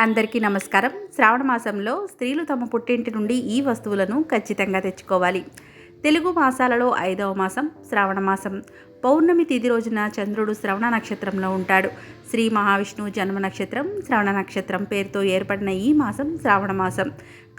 అందరికీ నమస్కారం. శ్రావణ మాసంలో స్త్రీలు తమ పుట్టింటి నుండి ఈ వస్తువులను ఖచ్చితంగా తెచ్చుకోవాలి. తెలుగు మాసాలలో ఐదవ మాసం శ్రావణ మాసం. పౌర్ణమి తిథి రోజున చంద్రుడు శ్రవణ నక్షత్రంలో ఉంటాడు. శ్రీ మహావిష్ణువు జన్మ నక్షత్రం శ్రవణ నక్షత్రం పేరుతో ఏర్పడిన ఈ మాసం శ్రావణ మాసం.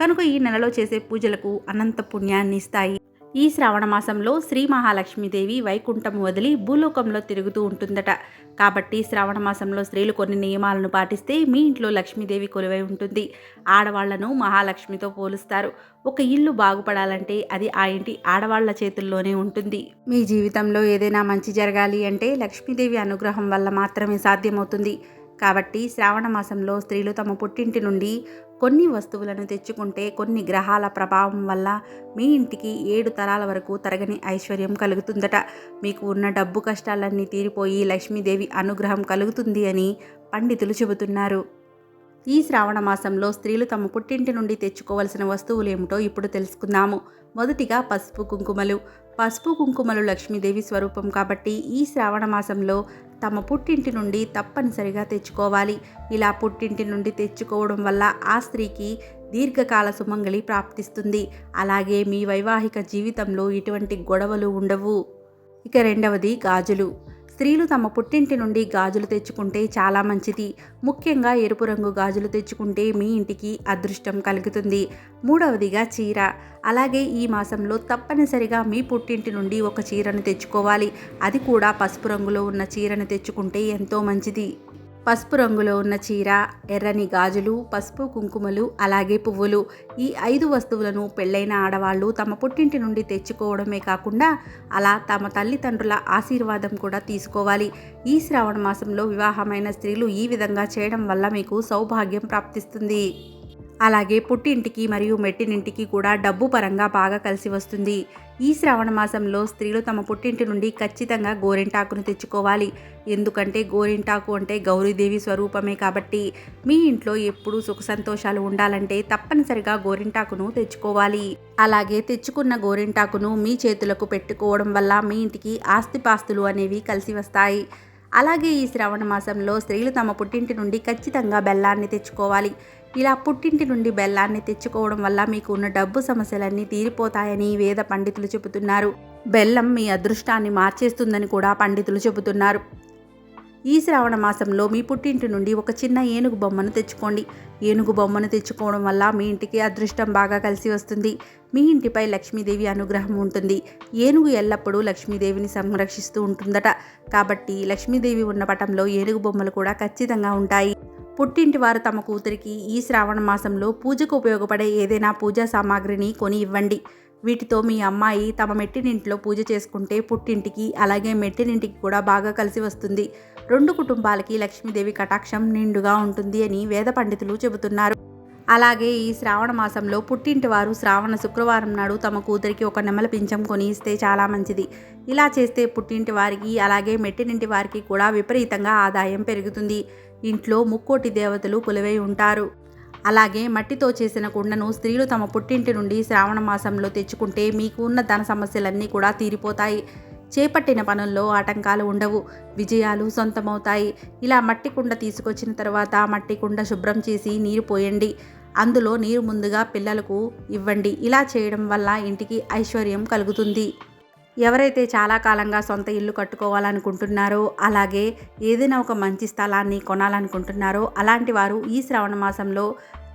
కనుక ఈ నెలలో చేసే పూజలకు అనంత పుణ్యాన్ని ఇస్తాయి. ఈ శ్రావణ మాసంలో శ్రీ మహాలక్ష్మీదేవి వైకుంఠం వదిలి భూలోకంలో తిరుగుతూ ఉంటుందట. కాబట్టి శ్రావణ మాసంలో స్త్రీలు కొన్ని నియమాలను పాటిస్తే మీ ఇంట్లో లక్ష్మీదేవి కొలువై ఉంటుంది. ఆడవాళ్ళను మహాలక్ష్మితో పోలుస్తారు. ఒక ఇల్లు బాగుపడాలంటే అది ఆ ఇంటి ఆడవాళ్ళ చేతుల్లోనే ఉంటుంది. మీ జీవితంలో ఏదైనా మంచి జరగాలి అంటే లక్ష్మీదేవి అనుగ్రహం వల్ల మాత్రమే సాధ్యమవుతుంది. కాబట్టి శ్రావణ మాసంలో స్త్రీలు తమ పుట్టింటి నుండి కొన్ని వస్తువులను తెచ్చుకుంటే కొన్ని గ్రహాల ప్రభావం వల్ల మీ ఇంటికి ఏడు తరాల వరకు తరగని ఐశ్వర్యం కలుగుతుందట. మీకు ఉన్న డబ్బు కష్టాలన్నీ తీరిపోయి లక్ష్మీదేవి అనుగ్రహం కలుగుతుంది అని పండితులు చెబుతున్నారు. ఈ శ్రావణ మాసంలో స్త్రీలు తమ పుట్టింటి నుండి తెచ్చుకోవలసిన వస్తువులు ఏమిటో ఇప్పుడు తెలుసుకుందాము. మొదటిగా పసుపు కుంకుమలు పసుపు కుంకుమలు లక్ష్మీదేవి స్వరూపం కాబట్టి ఈ శ్రావణ మాసంలో తమ పుట్టింటి నుండి తప్పనిసరిగా తెచ్చుకోవాలి. ఇలా పుట్టింటి నుండి తెచ్చుకోవడం వల్ల ఆ స్త్రీకి దీర్ఘకాల సుమంగళి ప్రాప్తిస్తుంది. అలాగే మీ వైవాహిక జీవితంలో ఇటువంటి గొడవలు ఉండవు. ఇక రెండవది గాజులు. స్త్రీలు తమ పుట్టింటి నుండి గాజులు తెచ్చుకుంటే చాలా మంచిది. ముఖ్యంగా ఎరుపు రంగు గాజులు తెచ్చుకుంటే మీ ఇంటికి అదృష్టం కలుగుతుంది. మూడవదిగా చీర. అలాగే ఈ మాసంలో తప్పనిసరిగా మీ పుట్టింటి నుండి ఒక చీరను తెచ్చుకోవాలి. అది కూడా పసుపు రంగులో ఉన్న చీరను తెచ్చుకుంటే ఎంతో మంచిది. పసుపు రంగులో ఉన్న చీర ఎర్రని గాజులు పసుపు కుంకుమలు అలాగే పువ్వులు. ఈ ఐదు వస్తువులను పెళ్ళైన ఆడవాళ్ళు తమ పుట్టింటి నుండి తెచ్చుకోవడమే కాకుండా అలా తమ తల్లిదండ్రుల ఆశీర్వాదం కూడా తీసుకోవాలి. ఈ శ్రావణ మాసంలో వివాహమైన స్త్రీలు ఈ విధంగా చేయడం వల్ల మీకు సౌభాగ్యం ప్రాప్తిస్తుంది. అలాగే పుట్టింటికి మరియు మెట్టినింటికి కూడా డబ్బు పరంగా బాగా కలిసి వస్తుంది. ఈ శ్రావణ మాసంలో స్త్రీలు తమ పుట్టింటి నుండి ఖచ్చితంగా గోరింటాకును తెచ్చుకోవాలి. ఎందుకంటే గోరింటాకు అంటే గౌరీదేవి స్వరూపమే కాబట్టి మీ ఇంట్లో ఎప్పుడూ సుఖ సంతోషాలు ఉండాలంటే తప్పనిసరిగా గోరింటాకును తెచ్చుకోవాలి. అలాగే తెచ్చుకున్న గోరింటాకును మీ చేతులకు పెట్టుకోవడం వల్ల మీ ఇంటికి ఆస్తిపాస్తులు అనేవి కలిసి వస్తాయి. అలాగే ఈ శ్రావణ మాసంలో స్త్రీలు తమ పుట్టింటి నుండి ఖచ్చితంగా బెల్లాన్ని తెచ్చుకోవాలి. ఇలా పుట్టింటి నుండి బెల్లాన్ని తెచ్చుకోవడం వల్ల మీకు ఉన్న డబ్బు సమస్యలన్నీ తీరిపోతాయని వేద పండితులు చెబుతున్నారు. బెల్లం మీ అదృష్టాన్ని మార్చేస్తుందని కూడా పండితులు చెబుతున్నారు. ఈ శ్రావణ మాసంలో మీ పుట్టింటి నుండి ఒక చిన్న ఏనుగు బొమ్మను తెచ్చుకోండి. ఏనుగు బొమ్మను తెచ్చుకోవడం వల్ల మీ ఇంటికి అదృష్టం బాగా కలిసి వస్తుంది. మీ ఇంటిపై లక్ష్మీదేవి అనుగ్రహం ఉంటుంది. ఏనుగు ఎల్లప్పుడూ లక్ష్మీదేవిని సంరక్షిస్తూ ఉంటుందట. కాబట్టి లక్ష్మీదేవి ఉన్న పటంలో ఏనుగు బొమ్మలు కూడా ఖచ్చితంగా ఉంటాయి. పుట్టింటి వారు తమ కూతురికి ఈ శ్రావణ మాసంలో పూజకు ఉపయోగపడే ఏదైనా పూజా సామాగ్రిని కొని ఇవ్వండి. వీటితో మీ అమ్మాయి తమ మెట్టినింట్లో పూజ చేసుకుంటే పుట్టింటికి అలాగే మెట్టినింటికి కూడా బాగా కలిసి వస్తుంది. రెండు కుటుంబాలకి లక్ష్మీదేవి కటాక్షం నిండుగా ఉంటుంది అని వేద పండితులు చెబుతున్నారు. అలాగే ఈ శ్రావణ మాసంలో పుట్టింటి వారు శ్రావణ శుక్రవారం నాడు తమ కూతురికి ఒక నెమల పింఛం కొని ఇస్తే చాలా మంచిది. ఇలా చేస్తే పుట్టింటి వారికి అలాగే మెట్టినింటి వారికి కూడా విపరీతంగా ఆదాయం పెరుగుతుంది. ఇంట్లో ముక్కోటి దేవతలు కొలువై ఉంటారు. అలాగే మట్టితో చేసిన కుండను స్త్రీలు తమ పుట్టింటి నుండి శ్రావణ మాసంలో తెచ్చుకుంటే మీకు ఉన్న ధన సమస్యలన్నీ కూడా తీరిపోతాయి. చేపట్టిన పనుల్లో ఆటంకాలు ఉండవు. విజయాలు సొంతమవుతాయి. ఇలా మట్టి కుండ తీసుకొచ్చిన తర్వాత మట్టి కుండ శుభ్రం చేసి నీరు పోయండి. అందులో నీరు ముందుగా పిల్లలకు ఇవ్వండి. ఇలా చేయడం వల్ల ఇంటికి ఐశ్వర్యం కలుగుతుంది. ఎవరైతే చాలా కాలంగా సొంత ఇల్లు కట్టుకోవాలనుకుంటున్నారో అలాగే ఏదైనా ఒక మంచి స్థలాన్ని కొనాలనుకుంటున్నారో అలాంటి వారు ఈ శ్రావణ మాసంలో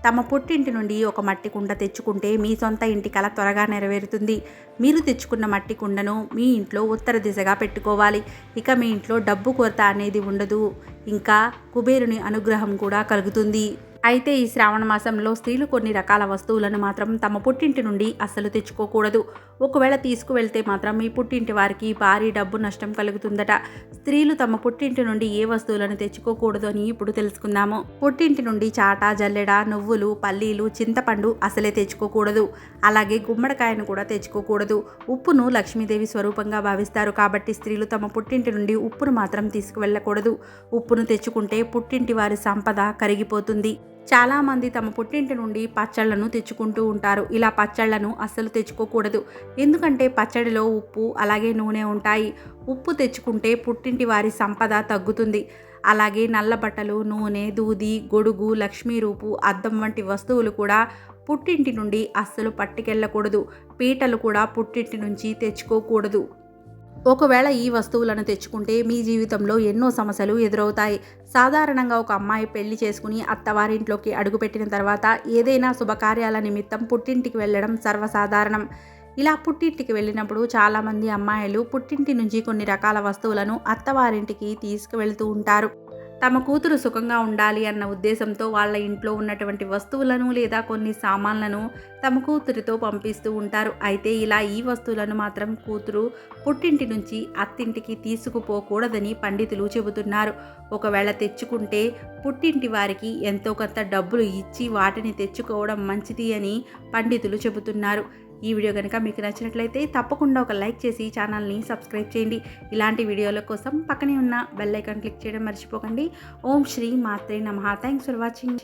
తమ పుట్టింటి నుండి ఒక మట్టి కుండ తెచ్చుకుంటే మీ సొంత ఇంటి కల త్వరగా నెరవేరుతుంది. మీరు తెచ్చుకున్న మట్టి కుండను మీ ఇంట్లో ఉత్తర దిశగా పెట్టుకోవాలి. ఇక మీ ఇంట్లో డబ్బు కొరత అనేది ఉండదు. ఇంకా కుబేరుని అనుగ్రహం కూడా కలుగుతుంది. అయితే ఈ శ్రావణ మాసంలో స్త్రీలు కొన్ని రకాల వస్తువులను మాత్రం తమ పుట్టింటి నుండి అస్సలు తెచ్చుకోకూడదు. ఒకవేళ తీసుకువెళ్తే మాత్రం మీ పుట్టింటి వారికి భారీ డబ్బు నష్టం కలుగుతుందట. స్త్రీలు తమ పుట్టింటి నుండి ఏ వస్తువులను తెచ్చుకోకూడదు అని ఇప్పుడు తెలుసుకుందాము. పుట్టింటి నుండి చాట జల్లెడ నువ్వులు పల్లీలు చింతపండు అసలే తెచ్చుకోకూడదు. అలాగే గుమ్మడికాయను కూడా తెచ్చుకోకూడదు. ఉప్పును లక్ష్మీదేవి స్వరూపంగా భావిస్తారు కాబట్టి స్త్రీలు తమ పుట్టింటి నుండి ఉప్పును మాత్రం తీసుకువెళ్ళకూడదు. ఉప్పును తెచ్చుకుంటే పుట్టింటి వారి సంపద కరిగిపోతుంది. చాలామంది తమ పుట్టింటి నుండి పచ్చళ్ళను తెచ్చుకుంటూ ఉంటారు. ఇలా పచ్చళ్ళను అస్సలు తెచ్చుకోకూడదు. ఎందుకంటే పచ్చడిలో ఉప్పు అలాగే నూనె ఉంటాయి. ఉప్పు తెచ్చుకుంటే పుట్టింటి వారి సంపద తగ్గుతుంది. అలాగే నల్ల బట్టలు నూనె దూది గొడుగు లక్ష్మీ రూపు అద్దం వంటి వస్తువులు కూడా పుట్టింటి నుండి అస్సలు పట్టుకెళ్ళకూడదు. పీటలు కూడా పుట్టింటి నుంచి తెచ్చుకోకూడదు. ఒకవేళ ఈ వస్తువులను తెచ్చుకుంటే మీ జీవితంలో ఎన్నో సమస్యలు ఎదురవుతాయి. సాధారణంగా ఒక అమ్మాయి పెళ్ళి చేసుకుని అత్తవారింట్లోకి అడుగుపెట్టిన తర్వాత ఏదైనా శుభకార్యాల నిమిత్తం పుట్టింటికి వెళ్ళడం సర్వసాధారణం. ఇలా పుట్టింటికి వెళ్ళినప్పుడు చాలామంది అమ్మాయిలు పుట్టింటి నుంచి కొన్ని రకాల వస్తువులను అత్తవారింటికి తీసుకువెళ్తూ ఉంటారు. తమ కూతురు సుఖంగా ఉండాలి అన్న ఉద్దేశంతో వాళ్ళ ఇంట్లో ఉన్నటువంటి వస్తువులను లేదా కొన్ని సామాన్లను తమ కూతురితో పంపిస్తూ ఉంటారు. అయితే ఇలా ఈ వస్తువులను మాత్రం కూతురు పుట్టింటి నుంచి అత్తింటికి తీసుకుపోకూడదని పండితులు చెబుతున్నారు. ఒకవేళ తెచ్చుకుంటే పుట్టింటి వారికి ఎంతో కొంత డబ్బులు ఇచ్చి వాటిని తెచ్చుకోవడం మంచిది అని పండితులు చెబుతున్నారు. ఈ వీడియో కనుక మీకు నచ్చినట్లయితే తప్పకుండా ఒక లైక్ చేసి ఛానల్ని సబ్స్క్రైబ్ చేయండి. ఇలాంటి వీడియోల కోసం పక్కనే ఉన్న బెల్ ఐకాన్ క్లిక్ చేయడం మర్చిపోకండి. ఓం శ్రీ మాత్రే నమ. Thanks for watching